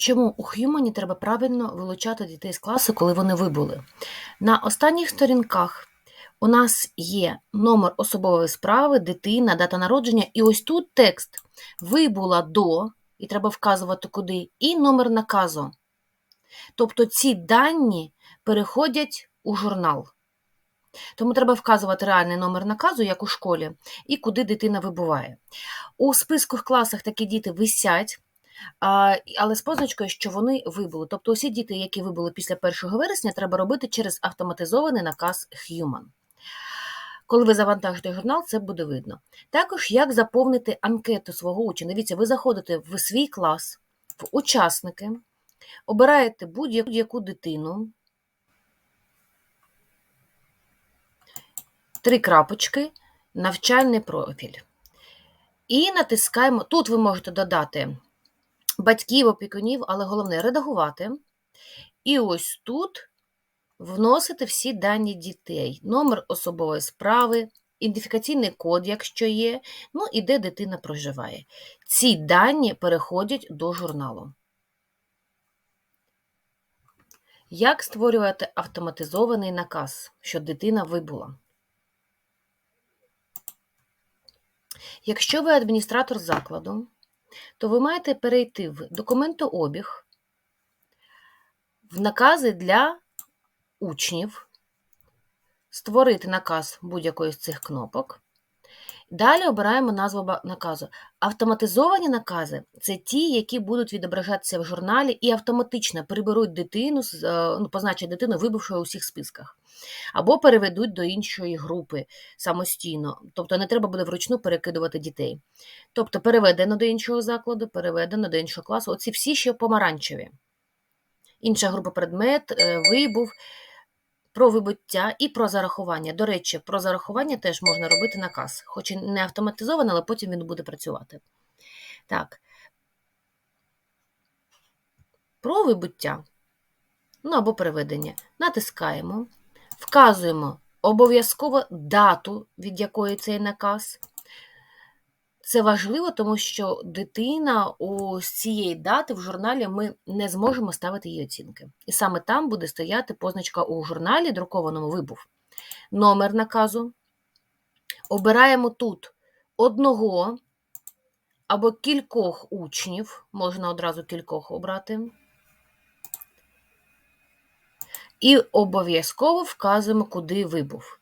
Чому у Х'юмані треба правильно вилучати дітей з класу, коли вони вибули? На останніх сторінках у нас є номер особової справи, дитина, дата народження, і ось тут текст вибула до, і треба вказувати куди, і номер наказу. Тобто ці дані переходять у журнал. Тому треба вказувати реальний номер наказу, як у школі, і куди дитина вибуває. У списках класах такі діти висять, але з позначкою, що вони вибули. Тобто усі діти, які вибули після 1 вересня, треба робити через автоматизований наказ Human. Коли ви завантажите журнал, це буде видно. Також як заповнити анкету свого учня. Дивіться, ви заходите в свій клас, в учасники, обираєте будь-яку дитину, три крапочки, навчальний профіль. І натискаємо. Тут ви можете додати батьків, опікунів, але головне редагувати. І ось тут вносити всі дані дітей, номер особової справи, ідентифікаційний код, якщо є, ну і де дитина проживає. Ці дані переходять до журналу. Як створювати автоматизований наказ, що дитина вибула? Якщо ви адміністратор закладу, то ви маєте перейти в документообіг, в накази для учнів, створити наказ будь-якої з цих кнопок. Далі обираємо назву наказу. Автоматизовані накази це ті, які будуть відображатися в журналі і автоматично приберуть дитину, е, ну, позначать дитину, вибувши у всіх списках, або переведуть до іншої групи самостійно. Тобто не треба буде вручну перекидувати дітей. Тобто переведено до іншого закладу, переведено до іншого класу. Оці всі ще помаранчеві. Інша група предмет, е, вибув, про вибуття і про зарахування. До речі, про зарахування теж можна робити наказ, хоч і не автоматизовано, але потім він буде працювати. Так. Про вибуття. Ну або переведення. Натискаємо, вказуємо обов'язково дату, від якої цей наказ. Це важливо, тому що дитина у цієї дати в журналі ми не зможемо ставити її оцінки. І саме там буде стояти позначка у журналі, друкованому вибув. Номер наказу. Обираємо тут одного або кількох учнів, можна одразу кількох обрати. І обов'язково вказуємо, куди вибув.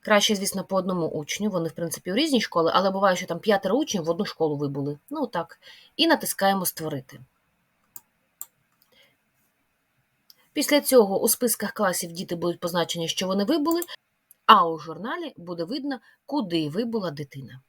Краще, звісно, по одному учню. Вони, в принципі, у різні школи, але буває, що там п'ятеро учнів в одну школу вибули. Ну так. І натискаємо Створити. Після цього у списках класів діти будуть позначені, що вони вибули, а у журналі буде видно, куди вибула дитина.